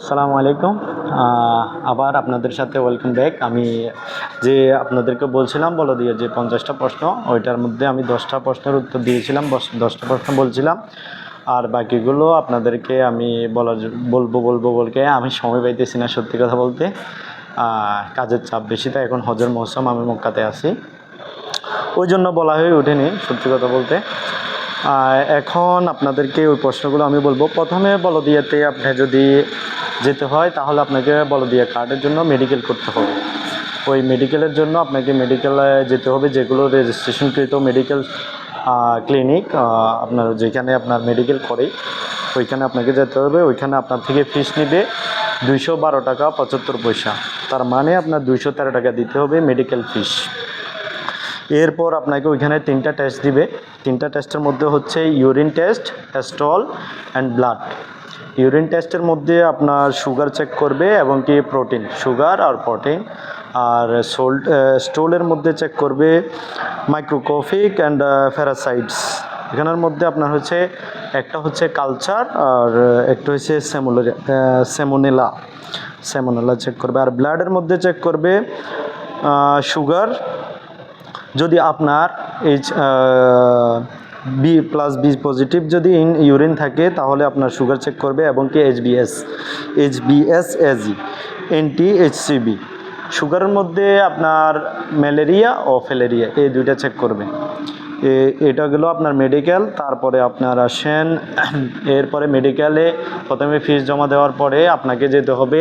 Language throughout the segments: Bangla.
আসসালামু আলাইকুম। আবার আপনাদের সাথে ওয়েলকাম ব্যাক আমি যে আপনাদেরকে বলছিলাম, বলে দিয়ে যে পঞ্চাশটা প্রশ্ন, ওইটার মধ্যে আমি দশটা প্রশ্নের উত্তর দিয়েছিলাম দশটা প্রশ্ন বলছিলাম। আর বাকিগুলো আপনাদেরকে আমি বলার বলব বলব বলকে আমি সময় পাইতেছি না সত্যি কথা বলতে। কাজের চাপ বেশি তো এখন হজের মৌসুম, আমি মক্কাতে আছি। ওই জন্য বলা হয়ে ওঠেনি সত্যি কথা বলতে। এখন আপনাদেরকে ওই প্রশ্নগুলো আমি বলব। প্রথমে বলদিয়াতে আপনি যদি যেতে হয়, তাহলে আপনাকে বলদিয়া কার্ডের জন্য মেডিকেল করতে হবে। ওই মেডিকেলের জন্য আপনাকে মেডিকেলে যেতে হবে, যেগুলো রেজিস্ট্রেশনকৃত মেডিকেল ক্লিনিক আপনার যেখানে আপনার মেডিকেল করে, ওইখানে আপনাকে যেতে হবে। ওইখানে আপনার থেকে ফিস নেবে দুইশো বারো টাকা পঁচাত্তর পয়সা। তার মানে আপনার দুইশো তেরো টাকা দিতে হবে মেডিকেল ফিস এরপর আপনাকে ওইখানে তিনটা টেস্ট দিবে। তিনটা টেস্টের মধ্যে হচ্ছে urine test stool and blood urine টেস্টের মধ্যে আপনার সুগার চেক করবে এবং কি প্রোটিন সুগার আর প্রোটিন আর সোল্ট স্টোলের মধ্যে চেক করবে মাইক্রোকোফিক অ্যান্ড ফ্যারাসাইডস এখানের মধ্যে আপনার হচ্ছে একটা হচ্ছে কালচার আর একটা হচ্ছে সেমোনেলা সেমোনেলা চেক করবে। আর ব্লাডের মধ্যে চেক করবে সুগার যদি আপনার H B plus B positive যদি ইন ইউরিন থাকে, তাহলে আপনার সুগার চেক করবে এবং কি H BS H BS AG anti HCV সুগারের মধ্যে আপনার ম্যালেরিয়া ও ফ্যালেরিয়া এই দুইটা চেক করবে। এটা গেলো আপনার মেডিকেল তারপরে আপনার আসেন, এরপরে মেডিকেলে প্রথমে ফিস জমা দেওয়ার পরে আপনাকে যেতে হবে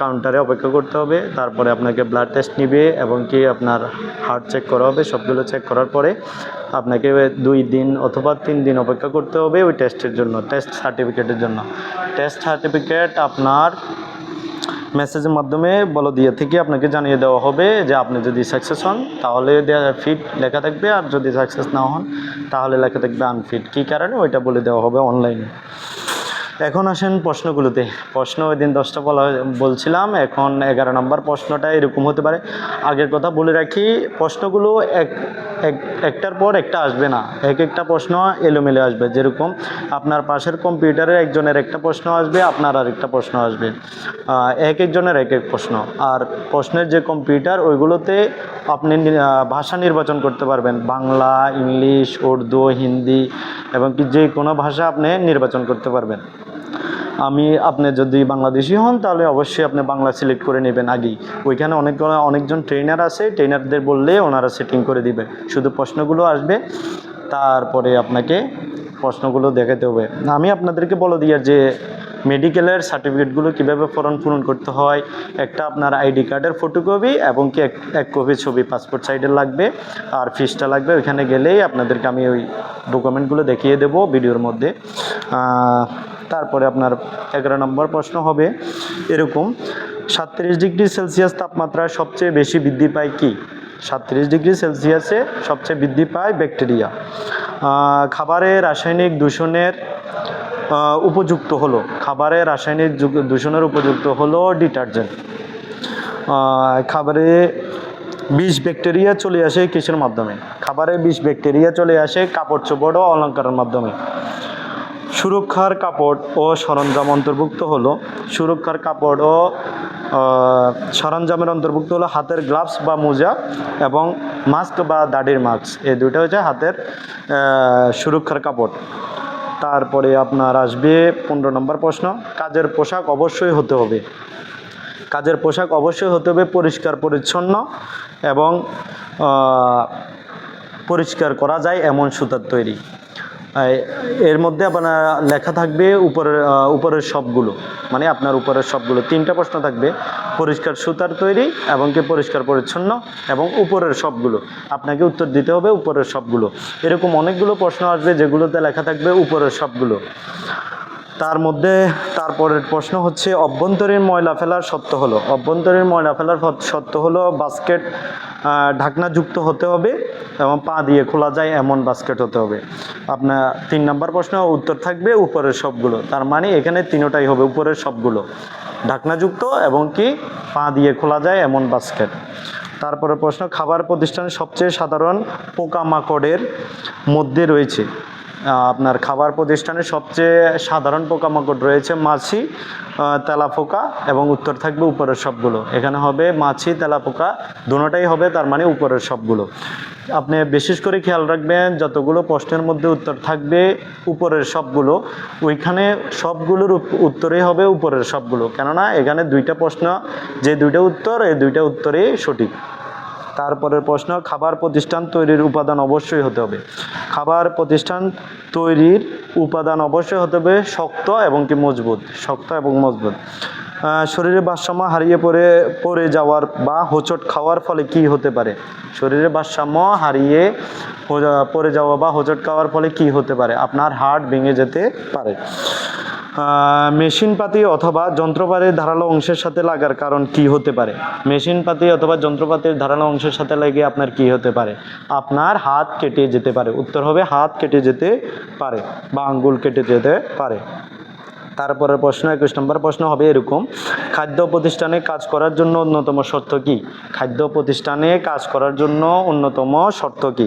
কাউন্টারে অপেক্ষা করতে হবে, তারপরে আপনাকে ব্লাড টেস্ট নিবে এবং কি আপনার হার্ট চেক করা হবে, সবগুলো চেক করার পরে আপনাকে দুই দিন অথবা তিন দিন অপেক্ষা করতে হবে ওই টেস্টের জন্য টেস্ট সার্টিফিকেটের জন্য। টেস্ট সার্টিফিকেট আপনার মেসেজের মাধ্যমে বলো দিয়ে থেকে আপনাকে জানিয়ে দেওয়া হবে যে আপনি যদি সাকসেস হন, তাহলে ফিট লেখা থাকবে। আর যদি সাকসেস না হন, তাহলে লেখা থাকবে আনফিট কী কারণে? ওইটা বলে দেওয়া হবে অনলাইনে এখন আসেন প্রশ্নগুলোতে। প্রশ্ন ওই দিন দশটা বলা বলছিলাম, এখন এগারো নম্বর প্রশ্নটা এরকম হতে পারে। আগের কথা বলে রাখি, প্রশ্নগুলো এক একটার পর একটা আসবে না। এক একটা প্রশ্ন এলোমেলো আসবে। যেরকম আপনার পাশের কম্পিউটারের একজনের একটা প্রশ্ন আসবে, আপনার আরেকটা প্রশ্ন আসবে। এক একজনের এক এক প্রশ্ন। আর প্রশ্নের যে কম্পিউটার ওইগুলোতে আপনি ভাষা নির্বাচন করতে পারবেন। বাংলা, ইংলিশ, উর্দু, হিন্দি এবং কি যে কোনো ভাষা আপনি নির্বাচন করতে পারবেন। আমি আপনি যদি বাংলাদেশি হন, তাহলে অবশ্যই আপনি বাংলা সিলেক্ট করে নেবেন আগেই। ওইখানে অনেক অনেকজন ট্রেনার আছে ট্রেনারদের বললে ওনারা সেটিং করে দিবে। শুধু প্রশ্নগুলো আসবে, তারপরে আপনাকে প্রশ্নগুলো দেখাতে হবে। আমি আপনাদেরকে বলে দিই যে মেডিকেলের সার্টিফিকেটগুলো কীভাবে ফর্ম পূরণ করতে হয়, একটা আপনার আইডি কার্ডের ফটোকপি এবং কি এক কপি ছবি পাসপোর্ট সাইডের লাগবে, আর ফিসটা লাগবে। ওইখানে গেলেই আপনাদেরকে আমি ওই ডকুমেন্টগুলো দেখিয়ে দেবো ভিডিওর মধ্যে। তারপরে আপনার এগারো নম্বর প্রশ্ন হবে এরকম, সাতত্রিশ ডিগ্রি সেলসিয়াস তাপমাত্রা সবচেয়ে বেশি বৃদ্ধি পায় কি? সাতত্রিশ ডিগ্রি সেলসিয়াসে সবচেয়ে বৃদ্ধি পায় ব্যাকটেরিয়া। খাবারে রাসায়নিক দূষণের উপযুক্ত হলো, খাবারে রাসায়নিক দূষণের উপযুক্ত হলো ডিটারজেন্ট। খাবারে বিষ ব্যাকটেরিয়া চলে আসে কিসের মাধ্যমে? খাবারে বিষ ব্যাকটেরিয়া চলে আসে কাপড় চোপড় ও অলঙ্কারের মাধ্যমে। সুরক্ষার কাপড় ও সরঞ্জাম অন্তর্ভুক্ত হলো। সুরক্ষার কাপড় ও সরঞ্জামের অন্তর্ভুক্ত হলো হাতের গ্লাভস বা মোজা এবং মাস্ক বা দাড়ির মাস্ক এই দুটো হচ্ছে হাতের সুরক্ষার কাপড়। তারপরে আপনার আসবে পনেরো নম্বর প্রশ্ন, কাজের পোশাক অবশ্যই হতে হবে। কাজের পোশাক অবশ্যই হতে হবে পরিষ্কার, পরিচ্ছন্ন এবং পরিষ্কার করা যায় এমন সুতার তৈরি। এর মধ্যে আপনার লেখা থাকবে উপরের উপরের সবগুলো। মানে আপনার উপরের সবগুলো। তিনটা প্রশ্ন থাকবে। পরিষ্কার সুতার তৈরি এবং কি পরিষ্কার পরিচ্ছন্ন এবং উপরের সবগুলো। আপনাকে উত্তর দিতে হবে উপরের সবগুলো। এরকম অনেকগুলো প্রশ্ন আসবে যেগুলোতে লেখা থাকবে উপরের সবগুলো। তার মধ্যে তারপরের প্রশ্ন হচ্ছে, অভ্যন্তরীণ ময়লা ফেলার সত্য হলো। অভ্যন্তরীণ ময়লা ফেলার সত্য হলো বাস্কেট ঢাকনাযুক্ত হতে হবে এবং পা দিয়ে খোলা যায় এমন বাস্কেট হতে হবে। আপনার তিন নম্বর প্রশ্ন, উত্তর থাকবে উপরের সবগুলো। তার মানে এখানে তিনোটাই হবে, উপরের সবগুলো। ঢাকনাযুক্ত এবং কি, পা দিয়ে খোলা যায় এমন বাস্কেট তারপরে প্রশ্ন, খাবার প্রতিষ্ঠানের সবচেয়ে সাধারণ পোকামাকড়ের মধ্যে রয়েছে। আপনার খাবার প্রতিষ্ঠানে সবচেয়ে সাধারণ পোকামাকড় রয়েছে মাছি তেলাপোকা এবং উত্তর থাকবে উপরের সবগুলো। এখানে হবে মাছি, তেলাপোকা, দুটোটাই হবে, তার মানে উপরের সবগুলো। আপনি বিশেষ করে খেয়াল রাখবেন, যতগুলো প্রশ্নের মধ্যে উত্তর থাকবে উপরের সবগুলো, ওইখানে সবগুলোর উত্তরই হবে উপরের সবগুলো। কেননা এখানে দুইটা প্রশ্ন, যে দুইটা উত্তর, এই দুইটা উত্তরই সঠিক। তারপরের প্রশ্ন খাবার প্রতিষ্ঠান তৈরির উপাদান অবশ্যই হতে হবে। খাবার প্রতিষ্ঠান তৈরির উপাদান অবশ্যই হতে হবে শক্ত এবং কি মজবুত শক্ত এবং মজবুত। আহ, শরীরের ভারসাম্য হারিয়ে পড়ে পড়ে যাওয়ার বা হোঁচট খাওয়ার ফলে কি হতে পারে? শরীরের ভারসাম্য হারিয়ে পড়ে যাওয়া বা হোঁচট খাওয়ার ফলে কি হতে পারে? আপনার হার্ট ভেঙে যেতে পারে। মেশিনপাতি অথবা যন্ত্রপাতির ধারালো অংশের সাথে লাগার কারণ কি হতে পারে? মেশিনপাতি অথবা যন্ত্রপাতির ধারালো অংশের সাথে লেগে আপনার কি হতে পারে? আপনার হাত কেটে যেতে পারে। উত্তর হবে হাত কেটে যেতে পারে বা আঙ্গুল কেটে যেতে পারে। তারপরের প্রশ্ন, একুশ নম্বর প্রশ্ন হবে এরকম, খাদ্য প্রতিষ্ঠানে কাজ করার জন্য অন্যতম শর্ত কি? খাদ্য প্রতিষ্ঠানে কাজ করার জন্য অন্যতম শর্ত কি?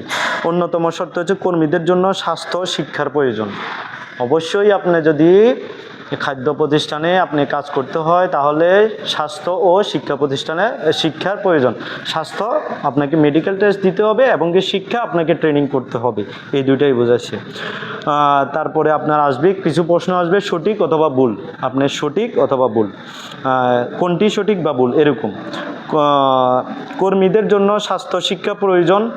অন্যতম শর্ত হচ্ছে কর্মীদের জন্য স্বাস্থ্য শিক্ষার প্রয়োজন। অবশ্যই আপনি যদি খাদ্য প্রতিষ্ঠানে আপনি কাজ করতে হয়, তাহলে স্বাস্থ্য ও শিক্ষা প্রতিষ্ঠানে শিক্ষার প্রয়োজন। স্বাস্থ্য আপনাকে মেডিকেল টেস্ট দিতে হবে এবং কি শিক্ষা আপনাকে ট্রেনিং করতে হবে। এই দুইটাই বোঝাচ্ছে। তারপরে আপনার আসবে, কিছু প্রশ্ন আসবে, সঠিক অথবা ভুল। আপনার সঠিক অথবা ভুল। কোনটি সঠিক বা ভুল? এরকম। কর্মীদের জন্য স্বাস্থ্য শিক্ষা প্রয়োজন।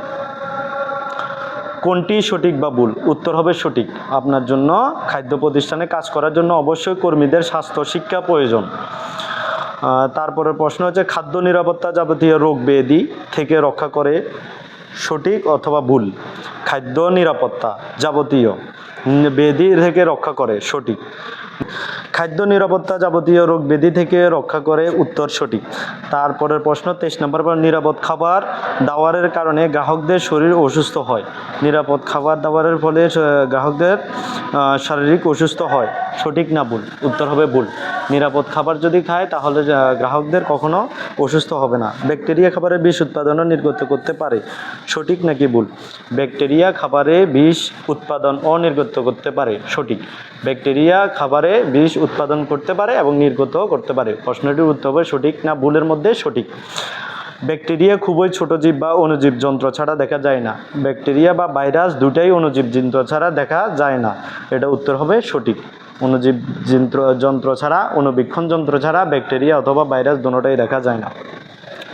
কোনটি সঠিক বা ভুল? উত্তর হবে সঠিক। আপনার জন্য খাদ্য প্রতিষ্ঠানে কাজ করার জন্য অবশ্যই কর্মীদের স্বাস্থ্য শিক্ষা প্রয়োজন। তারপরে তারপরের প্রশ্ন হচ্ছে, খাদ্য নিরাপত্তা যাবতীয় রোগ বেদি থেকে রক্ষা করে সঠিক অথবা ভুল? খাদ্য নিরাপত্তা যাবতীয়। ব্যাধি থেকে রক্ষা করে, সঠিক। খাদ্য নিরাপত্তা যাবতীয় রোগ ব্যাধি থেকে রক্ষা করে, উত্তর সঠিক। তারপরের প্রশ্ন, তেইশ নম্বর পর নিরাপদ খাবার দাওয়ারের কারণে গ্রাহকদের শরীর অসুস্থ হয়। নিরাপদ খাবার দাবারের ফলে গ্রাহকদের শারীরিক অসুস্থ হয়। সঠিক না ভুল? উত্তর হবে ভুল। নিরাপদ খাবার যদি খায়, তাহলে গ্রাহকদের কখনো অসুস্থ হবে না। ব্যাকটেরিয়া খাবারে বিষ উৎপাদন ও নির্গত করতে পারে। সঠিক নাকি ভুল? ব্যাকটেরিয়া খাবারে বিষ উৎপাদন ও নির্গত করতে পারে, সঠিক। ব্যাকটেরিয়া খাবারে বিষ উৎপাদন করতে পারে এবং নির্গত করতে পারে। প্রশ্নটির উত্তর হবে সঠিক না ভুলের মধ্যে সঠিক। ব্যাকটেরিয়া খুবই ছোট জীব বা অনুজীব যন্ত্র ছাড়া দেখা যায় না। ব্যাকটেরিয়া বা ভাইরাস দুটাই অনুজীব যন্ত্র ছাড়া দেখা যায় না। এটা উত্তর হবে সঠিক। অনুজীব যন্ত্র যন্ত্র ছাড়া, অণুবীক্ষণ যন্ত্র ছাড়া ব্যাকটেরিয়া অথবা ভাইরাস দুটোটাই দেখা যায় না।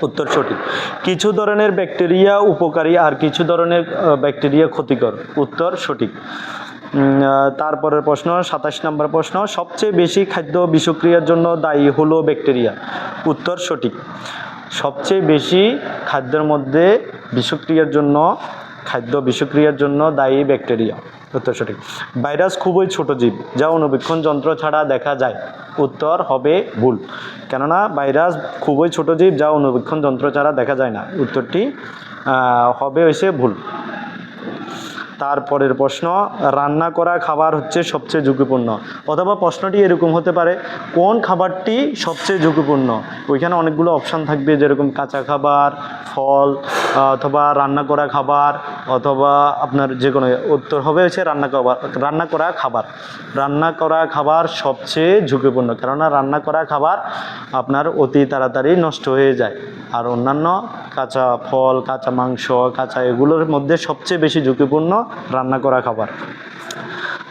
উত্তর সঠিক। কিছু ধরনের ব্যাকটেরিয়া উপকারী আর কিছু ধরনের ব্যাকটেরিয়া ক্ষতিকর। উত্তর সঠিক। তারপরের প্রশ্ন, সাতাশ নম্বর প্রশ্ন, সবচেয়ে বেশি খাদ্য বিষক্রিয়ার জন্য দায়ী হলো ব্যাকটেরিয়া। উত্তর সঠিক। সবচেয়ে বেশি খাদ্যের মধ্যে বিষক্রিয়ার জন্য, খাদ্য বিষক্রিয়ার জন্য দায়ী ব্যাকটেরিয়া। উত্তর সঠিক। ভাইরাস খুবই ছোট জীব, যা অনুবীক্ষণ যন্ত্র ছাড়া দেখা যায়। উত্তর হবে ভুল। কেননা, ভাইরাস খুবই ছোট জীব, যা অনুবীক্ষণ যন্ত্র ছাড়া দেখা যায় না। উত্তরটি হবে হয়েছে ভুল। তারপরের প্রশ্ন, রান্না করা খাবার হচ্ছে সবচেয়ে ঝুঁকিপূর্ণ। অথবা প্রশ্নটি এরকম হতে পারে, কোন খাবারটি সবচেয়ে ঝুঁকিপূর্ণ? ওইখানে অনেকগুলো অপশান থাকবে, যেরকম কাঁচা খাবার, ফল অথবা রান্না করা খাবার, অথবা আপনার যে কোনো, উত্তর হবে হচ্ছে রান্না খাবার রান্না করা খাবার। রান্না করা খাবার সবচেয়ে ঝুঁকিপূর্ণ, কেননা রান্না করা খাবার আপনার অতি তাড়াতাড়ি নষ্ট হয়ে যায়। আর অন্যান্য কাঁচা ফল, কাঁচা মাংস, কাঁচা এগুলোর মধ্যে সবচেয়ে বেশি ঝুঁকিপূর্ণ রান্না করা খাবার।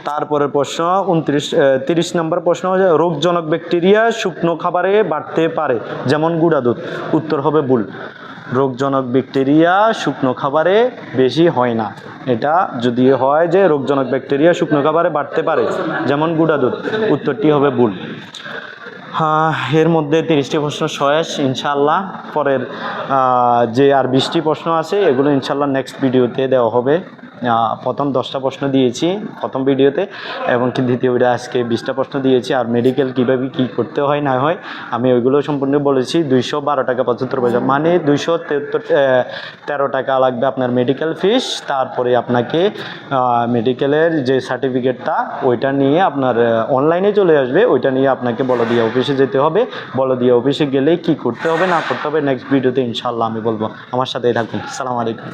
তারপরের প্রশ্ন, উনত্রিশ তিরিশ নম্বর প্রশ্ন হচ্ছে, রোগজনক ব্যাকটেরিয়া শুকনো খাবারে বাড়তে পারে, যেমন গুঁড়া দুধ। উত্তর হবে ভুল। রোগজনক ব্যাকটেরিয়া শুকনো খাবারে বেশি হয় না। এটা যদি হয় যে রোগজনক ব্যাকটেরিয়া শুকনো খাবারে বাড়তে পারে, যেমন গুঁড়া দুধ, উত্তরটি হবে ভুল। এর মধ্যে তিরিশটি প্রশ্ন শেষ ইনশাল্লাহ পরের যে আর বিশটি প্রশ্ন আছে, এগুলো ইনশাল্লাহ নেক্সট ভিডিওতে দেওয়া হবে। প্রথম দশটা প্রশ্ন দিয়েছি প্রথম ভিডিওতে, এবং কি দ্বিতীয় ভিডিও আজকে বিশটা প্রশ্ন দিয়েছি, আর মেডিকেল কীভাবে কী করতে হয়, না হয়, আমি ওইগুলো সম্পূর্ণ বলেছি। দুইশো বারো টাকা পঁচাত্তর পয়সা মানে দুইশো তেহত্তর তেরো টাকা লাগবে আপনার মেডিকেল ফিস তারপরে আপনাকে মেডিকেলের যে সার্টিফিকেটটা ওইটা নিয়ে আপনার অনলাইনে চলে আসবে, ওইটা নিয়ে আপনাকে বলদিয়া অফিসে যেতে হবে। বলদিয়া অফিসে গেলে কি করতে হবে, না করতে হবে নেক্সট ভিডিওতে ইনশাল্লাহ আমি বলব। আমার সাথেই থাকুন। সালাম আলাইকুম।